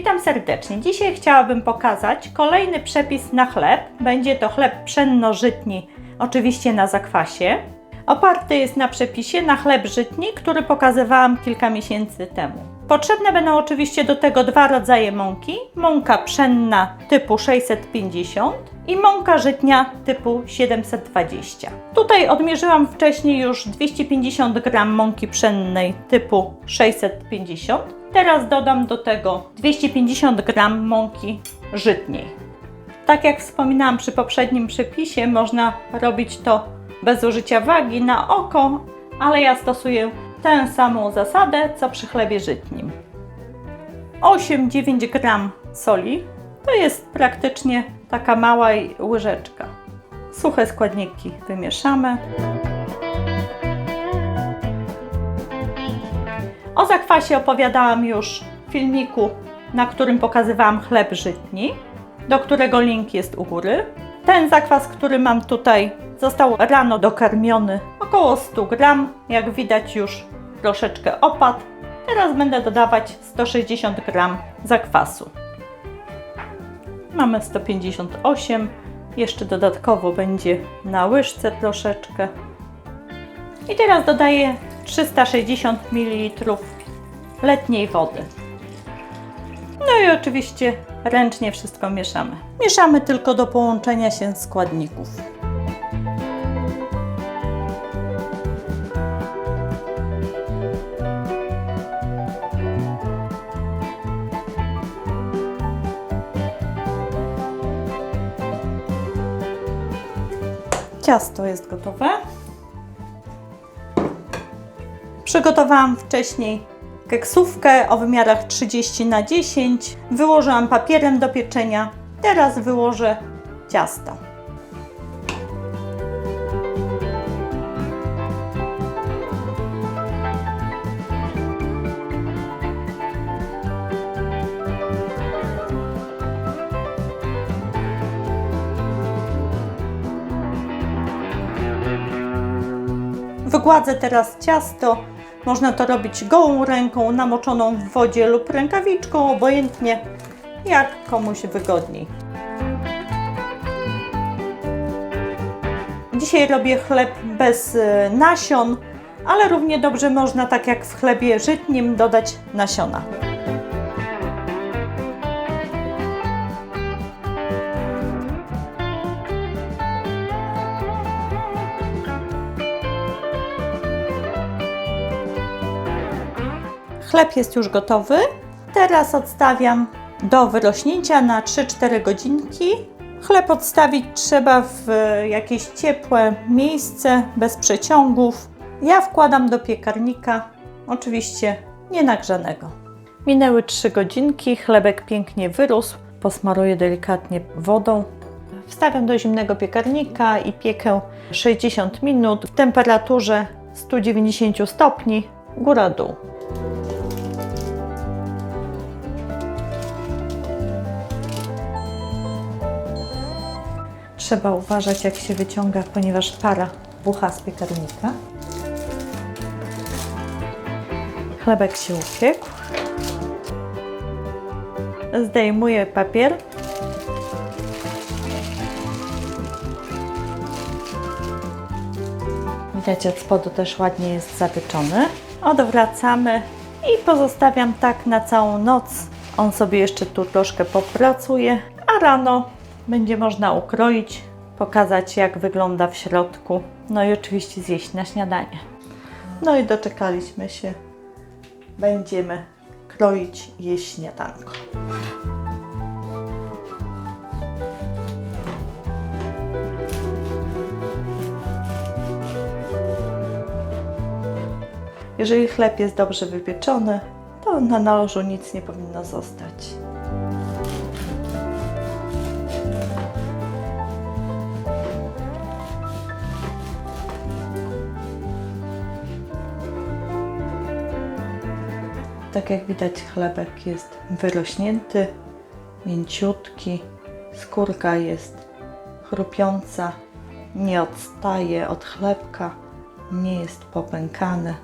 Witam serdecznie. Dzisiaj chciałabym pokazać kolejny przepis na chleb. Będzie to chleb pszenno-żytni, oczywiście na zakwasie. Oparty jest na przepisie na chleb żytni, który pokazywałam kilka miesięcy temu. Potrzebne będą oczywiście do tego dwa rodzaje mąki: mąka pszenna typu 650 i mąka żytnia typu 720. Tutaj odmierzyłam wcześniej już 250 g mąki pszennej typu 650. Teraz dodam do tego 250 g mąki żytniej. Tak jak wspominałam przy poprzednim przepisie, można robić to bez użycia wagi na oko, ale ja stosuję tę samą zasadę co przy chlebie żytnim. 8-9 gram soli to jest praktycznie taka mała łyżeczka. Suche składniki wymieszamy. O zakwasie opowiadałam już w filmiku, na którym pokazywałam chleb żytni, do którego link jest u góry. Ten zakwas, który mam tutaj, został rano dokarmiony około 100 gram. Jak widać już troszeczkę opadł. Teraz będę dodawać 160 gram zakwasu. Mamy 158. Jeszcze dodatkowo będzie na łyżce troszeczkę. I teraz dodaję 360 ml letniej wody. No i oczywiście ręcznie wszystko mieszamy. Mieszamy tylko do połączenia się składników. Ciasto jest gotowe. Przygotowałam wcześniej keksówkę o wymiarach 30 na 10. Wyłożyłam papierem do pieczenia. Teraz wyłożę ciasto. Wygładzę teraz ciasto. Można to robić gołą ręką, namoczoną w wodzie lub rękawiczką, obojętnie jak komuś wygodniej. Dzisiaj robię chleb bez y, nasion, ale równie dobrze można, tak jak w chlebie żytnim, dodać nasiona. Chleb jest już gotowy. Teraz odstawiam do wyrośnięcia na 3-4 godzinki. Chleb odstawić trzeba w jakieś ciepłe miejsce, bez przeciągów. Ja wkładam do piekarnika, oczywiście nie nagrzanego. Minęły 3 godzinki, chlebek pięknie wyrósł. Posmaruję delikatnie wodą. Wstawiam do zimnego piekarnika i piekę 60 minut w temperaturze 190 stopni, góra-dół. Trzeba uważać, jak się wyciąga, ponieważ para bucha z piekarnika. Chlebek się upiekł. Zdejmuję papier. Widać, od spodu też ładnie jest zapieczony. Odwracamy i pozostawiam tak na całą noc. On sobie jeszcze tu troszkę popracuje, a rano będzie można ukroić, pokazać jak wygląda w środku, no i oczywiście zjeść na śniadanie. No i doczekaliśmy się. Będziemy kroić jeść śniadanko. Jeżeli chleb jest dobrze wypieczony, to na nałożu nic nie powinno zostać. Tak jak widać, chlebek jest wyrośnięty, mięciutki, skórka jest chrupiąca, nie odstaje od chlebka, nie jest popękany,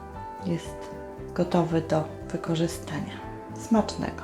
jest gotowy do wykorzystania. Smacznego!